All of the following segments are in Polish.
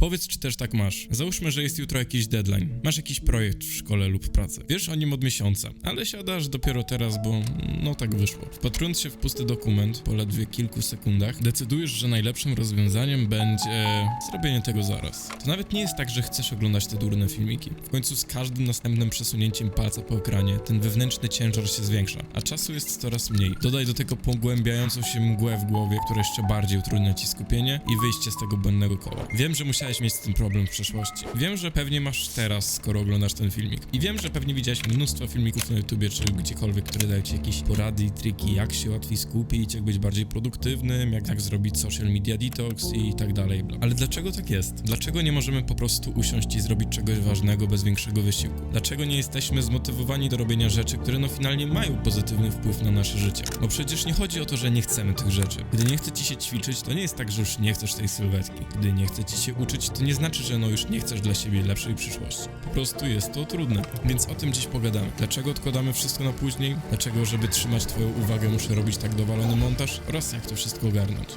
Powiedz, czy też tak masz. Załóżmy, że jest jutro jakiś deadline. Masz jakiś projekt w szkole lub pracy. Wiesz o nim od miesiąca, ale siadasz dopiero teraz, bo no tak wyszło. Wpatrując się w pusty dokument po ledwie kilku sekundach, decydujesz, że najlepszym rozwiązaniem będzie zrobienie tego zaraz. To nawet nie jest tak, że chcesz oglądać te durne filmiki. W końcu z każdym następnym przesunięciem palca po ekranie ten wewnętrzny ciężar się zwiększa, a czasu jest coraz mniej. Dodaj do tego pogłębiającą się mgłę w głowie, która jeszcze bardziej utrudnia ci skupienie i wyjście z tego błędnego koła. Wiem, że musiałeś mieć z tym problem w przeszłości. Wiem, że pewnie masz teraz, skoro oglądasz ten filmik. I wiem, że pewnie widziałeś mnóstwo filmików na YouTubie czy gdziekolwiek, które dają ci jakieś porady i triki, jak się łatwiej skupić, jak być bardziej produktywnym, jak, zrobić social media detox i tak dalej. Ale dlaczego tak jest? Dlaczego nie możemy po prostu usiąść i zrobić czegoś ważnego bez większego wysiłku? Dlaczego nie jesteśmy zmotywowani do robienia rzeczy, które no finalnie mają pozytywny wpływ na nasze życie? Bo przecież nie chodzi o to, że nie chcemy tych rzeczy. Gdy nie chce ci się ćwiczyć, to nie jest tak, że już nie chcesz tej sylwetki. Gdy nie chce ci się uczyć, to nie znaczy, że no już nie chcesz dla siebie lepszej przyszłości. Po prostu jest to trudne. Więc o tym dziś pogadamy. Dlaczego odkładamy wszystko na później? Dlaczego, żeby trzymać twoją uwagę, muszę robić tak dowalony montaż? Oraz jak to wszystko ogarnąć.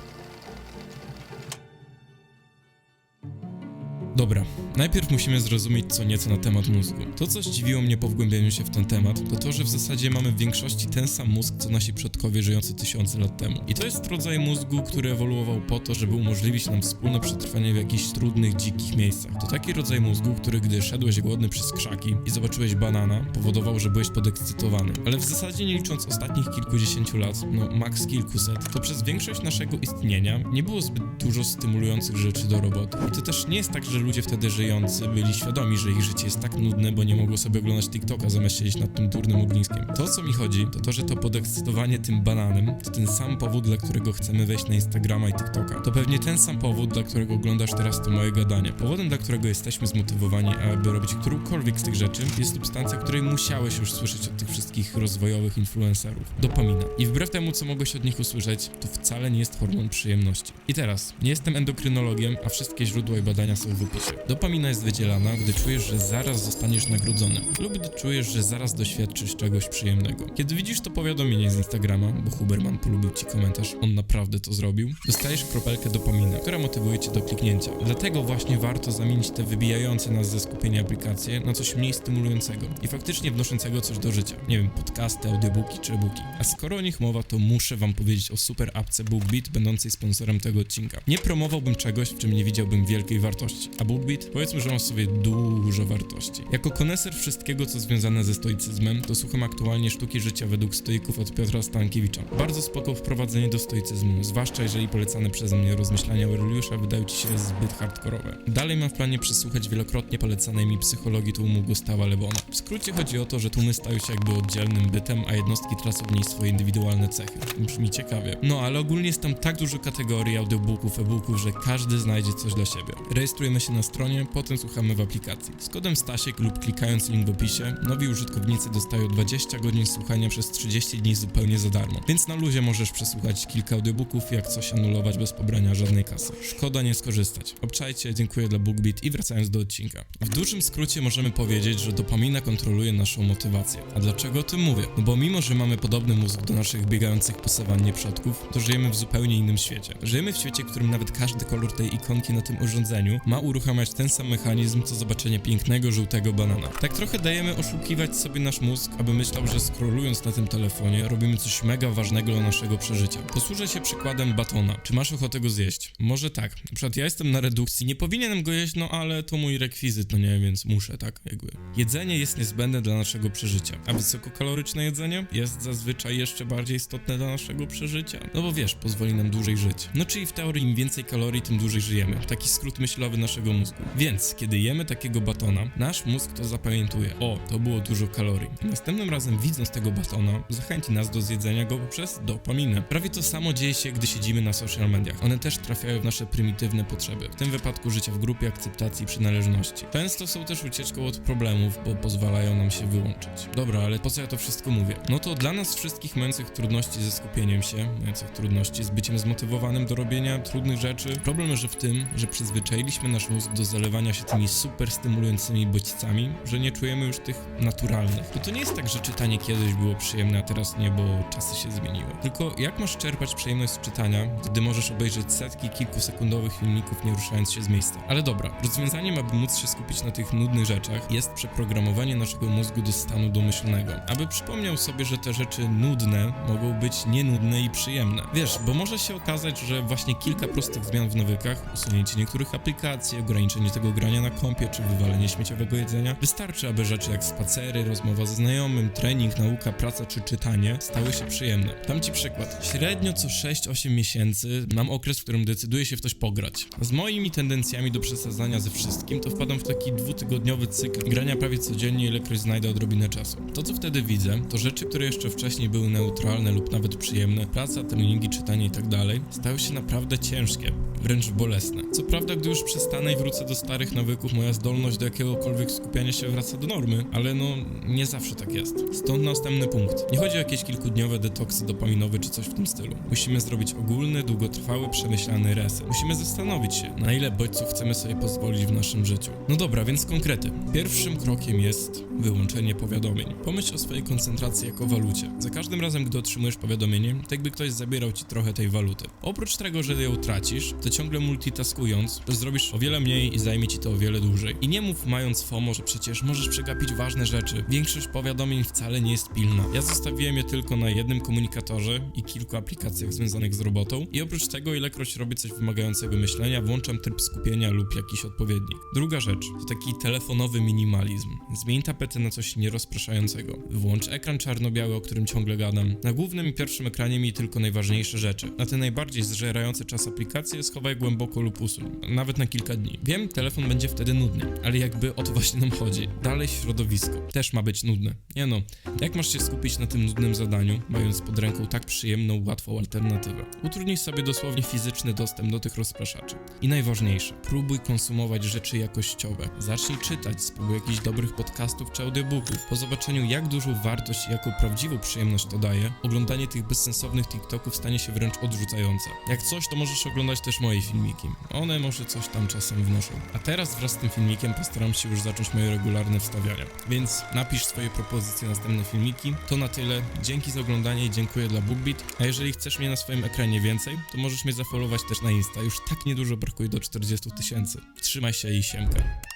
Dobra, najpierw musimy zrozumieć co nieco na temat mózgu. To, co zdziwiło mnie po wgłębieniu się w ten temat, to to, że w zasadzie mamy w większości ten sam mózg, co nasi przodkowie żyjący tysiące lat temu. I to jest rodzaj mózgu, który ewoluował po to, żeby umożliwić nam wspólne przetrwanie w jakichś trudnych, dzikich miejscach. To taki rodzaj mózgu, który gdy szedłeś głodny przez krzaki i zobaczyłeś banana, powodował, że byłeś podekscytowany. Ale w zasadzie nie licząc ostatnich kilkudziesięciu lat, no maks kilkuset, to przez większość naszego istnienia nie było zbyt dużo stymulujących rzeczy do roboty. I to też nie jest tak, że ludzie wtedy żyjący byli świadomi, że ich życie jest tak nudne, bo nie mogło sobie oglądać TikToka zamiast siedzieć nad tym durnym ogniskiem. To, co mi chodzi, to to, że to podekscytowanie tym bananem to ten sam powód, dla którego chcemy wejść na Instagrama i TikToka. To pewnie ten sam powód, dla którego oglądasz teraz to moje gadanie. Powodem, dla którego jesteśmy zmotywowani, aby robić którąkolwiek z tych rzeczy, jest substancja, której musiałeś już słyszeć od tych wszystkich rozwojowych influencerów. Dopamina. I wbrew temu, co mogłeś od nich usłyszeć, to wcale nie jest hormon przyjemności. I teraz, nie jestem endokrynologiem, a wszystkie źródła i badania są w Dopamina jest wydzielana, gdy czujesz, że zaraz zostaniesz nagrodzony, lub gdy czujesz, że zaraz doświadczysz czegoś przyjemnego. Kiedy widzisz to powiadomienie z Instagrama, bo Huberman polubił ci komentarz, on naprawdę to zrobił, dostajesz kropelkę dopaminy, która motywuje cię do kliknięcia. Dlatego właśnie warto zamienić te wybijające nas ze skupienia aplikacje na coś mniej stymulującego i faktycznie wnoszącego coś do życia. Nie wiem, podcasty, audiobooki czy e-booki. A skoro o nich mowa, to muszę wam powiedzieć o super apce BookBeat, będącej sponsorem tego odcinka. Nie promowałbym czegoś, w czym nie widziałbym wielkiej wartości. A BookBeat? Powiedzmy, że ma w sobie dużo wartości. Jako koneser wszystkiego, co związane ze stoicyzmem, to słucham aktualnie sztuki życia według stoików od Piotra Stankiewicza. Bardzo spoko wprowadzenie do stoicyzmu, zwłaszcza jeżeli polecane przeze mnie rozmyślania Aureliusza wydają ci się zbyt hardkorowe. Dalej mam w planie przesłuchać wielokrotnie polecanej mi psychologii tłumu Gustawa Lebona. W skrócie chodzi o to, że tłumy stają się jakby oddzielnym bytem, a jednostki tracą w niej swoje indywidualne cechy. Brzmi ciekawie. No ale ogólnie jest tam tak dużo kategorii audiobooków, e-booków, że każdy znajdzie coś dla siebie. Rejestrujemy się na stronie, potem słuchamy w aplikacji. Z kodem Stasiek lub klikając link w opisie, nowi użytkownicy dostają 20 godzin słuchania przez 30 dni zupełnie za darmo. Więc na luzie możesz przesłuchać kilka audiobooków jak coś anulować bez pobrania żadnej kasy. Szkoda nie skorzystać. Obczajcie, dziękuję dla BookBeat i wracając do odcinka. W dużym skrócie możemy powiedzieć, że dopamina kontroluje naszą motywację. A dlaczego o tym mówię? No bo mimo, że mamy podobny mózg do naszych biegających po sawannie przodków, to żyjemy w zupełnie innym świecie. Żyjemy w świecie, w którym nawet każdy kolor tej ikonki na tym urządzeniu ma uruchamiać ten sam mechanizm, co zobaczenie pięknego, żółtego banana. Tak trochę dajemy oszukiwać sobie nasz mózg, aby myślał, że scrollując na tym telefonie robimy coś mega ważnego dla naszego przeżycia. Posłużę się przykładem batona. Czy masz ochotę go zjeść? Może tak. Na przykład ja jestem na redukcji, nie powinienem go jeść, no ale to mój rekwizyt, no nie, więc muszę, tak, jakby. Jedzenie jest niezbędne dla naszego przeżycia, a wysokokaloryczne jedzenie jest zazwyczaj jeszcze bardziej istotne dla naszego przeżycia. No bo wiesz, pozwoli nam dłużej żyć. No czyli w teorii im więcej kalorii, tym dłużej żyjemy. Taki skrót myślowy naszego mózgu. Więc, kiedy jemy takiego batona, nasz mózg to zapamiętuje. O, to było dużo kalorii. Następnym razem widząc tego batona, zachęci nas do zjedzenia go poprzez dopaminę. Prawie to samo dzieje się, gdy siedzimy na social mediach. One też trafiają w nasze prymitywne potrzeby. W tym wypadku życia w grupie, akceptacji i przynależności. Często są też ucieczką od problemów, bo pozwalają nam się wyłączyć. Dobra, ale po co ja to wszystko mówię? No to dla nas wszystkich mających trudności ze skupieniem się, mających trudności z byciem zmotywowanym do robienia trudnych rzeczy, problem leży w tym, że przyzwyczailiśmy nasz do zalewania się tymi super stymulującymi bodźcami, że nie czujemy już tych naturalnych. Bo to nie jest tak, że czytanie kiedyś było przyjemne, a teraz nie, bo czasy się zmieniły. Tylko jak masz czerpać przyjemność z czytania, gdy możesz obejrzeć setki kilkusekundowych filmików, nie ruszając się z miejsca? Ale dobra, rozwiązaniem, aby móc się skupić na tych nudnych rzeczach, jest przeprogramowanie naszego mózgu do stanu domyślnego, aby przypomniał sobie, że te rzeczy nudne mogą być nienudne i przyjemne. Wiesz, bo może się okazać, że właśnie kilka prostych zmian w nawykach, usunięcie niektórych aplikacji, ograniczenie tego grania na kompie czy wywalenie śmieciowego jedzenia, wystarczy, aby rzeczy jak spacery, rozmowa ze znajomym, trening, nauka, praca czy czytanie stały się przyjemne. Dam ci przykład. Średnio co 6-8 miesięcy mam okres, w którym decyduję się w coś pograć. Z moimi tendencjami do przesadzania ze wszystkim, to wpadam w taki dwutygodniowy cykl grania prawie codziennie, ilekroć znajdę odrobinę czasu. To, co wtedy widzę, to rzeczy, które jeszcze wcześniej były neutralne lub nawet przyjemne, praca, treningi, czytanie i tak stały się naprawdę ciężkie, wręcz bolesne. Co prawda, gdy już przestanę i wrócę do starych nawyków, moja zdolność do jakiegokolwiek skupiania się wraca do normy, ale no, nie zawsze tak jest. Stąd następny punkt. Nie chodzi o jakieś kilkudniowe detoksy dopaminowe czy coś w tym stylu. Musimy zrobić ogólny, długotrwały, przemyślany reset. Musimy zastanowić się, na ile bodźców chcemy sobie pozwolić w naszym życiu. No dobra, więc konkrety. Pierwszym krokiem jest wyłączenie powiadomień. Pomyśl o swojej koncentracji jako walucie. Za każdym razem, gdy otrzymujesz powiadomienie, tak jakby ktoś zabierał ci trochę tej waluty. Oprócz tego, że ją tracisz, to ciągle multitaskując, zrobisz o wiele mniej i zajmie ci to o wiele dłużej. I nie mów mając FOMO, że przecież możesz przegapić ważne rzeczy. Większość powiadomień wcale nie jest pilna. Ja zostawiłem je tylko na jednym komunikatorze i kilku aplikacjach związanych z robotą. I oprócz tego, ilekroć robię coś wymagającego myślenia, włączam tryb skupienia lub jakiś odpowiednik. Druga rzecz to taki telefonowy minimalizm. Zmień tapetę na coś nierozpraszającego. Włącz ekran czarno-biały, o którym ciągle gadam. Na głównym i pierwszym ekranie miej tylko najważniejsze rzeczy. Na te najbardziej zżerające czas aplikacje schowaj głęboko lub usuń. Nawet na kilka dni. Wiem, telefon będzie wtedy nudny, ale jakby o to właśnie nam chodzi. Dalej środowisko. Też ma być nudne. Nie no, jak masz się skupić na tym nudnym zadaniu, mając pod ręką tak przyjemną, łatwą alternatywę? Utrudnij sobie dosłownie fizyczny dostęp do tych rozpraszaczy. I najważniejsze, próbuj konsumować rzeczy jakościowe. Zacznij czytać, spróbuj jakichś dobrych podcastów czy audiobooków. Po zobaczeniu, jak dużą wartość i jaką prawdziwą przyjemność to daje, oglądanie tych bezsensownych TikToków stanie się wręcz odrzucające. Jak coś, to możesz oglądać też moje filmiki. One może coś tam czasem wnoszą. A teraz wraz z tym filmikiem postaram się już zacząć moje regularne wstawiania. Więc napisz swoje propozycje na następne filmiki. To na tyle. Dzięki za oglądanie i dziękuję dla BookBeat. A jeżeli chcesz mnie na swoim ekranie więcej, to możesz mnie zafollowować też na Insta. Już tak niedużo brakuje do 40 tysięcy. Trzymaj się i siemka.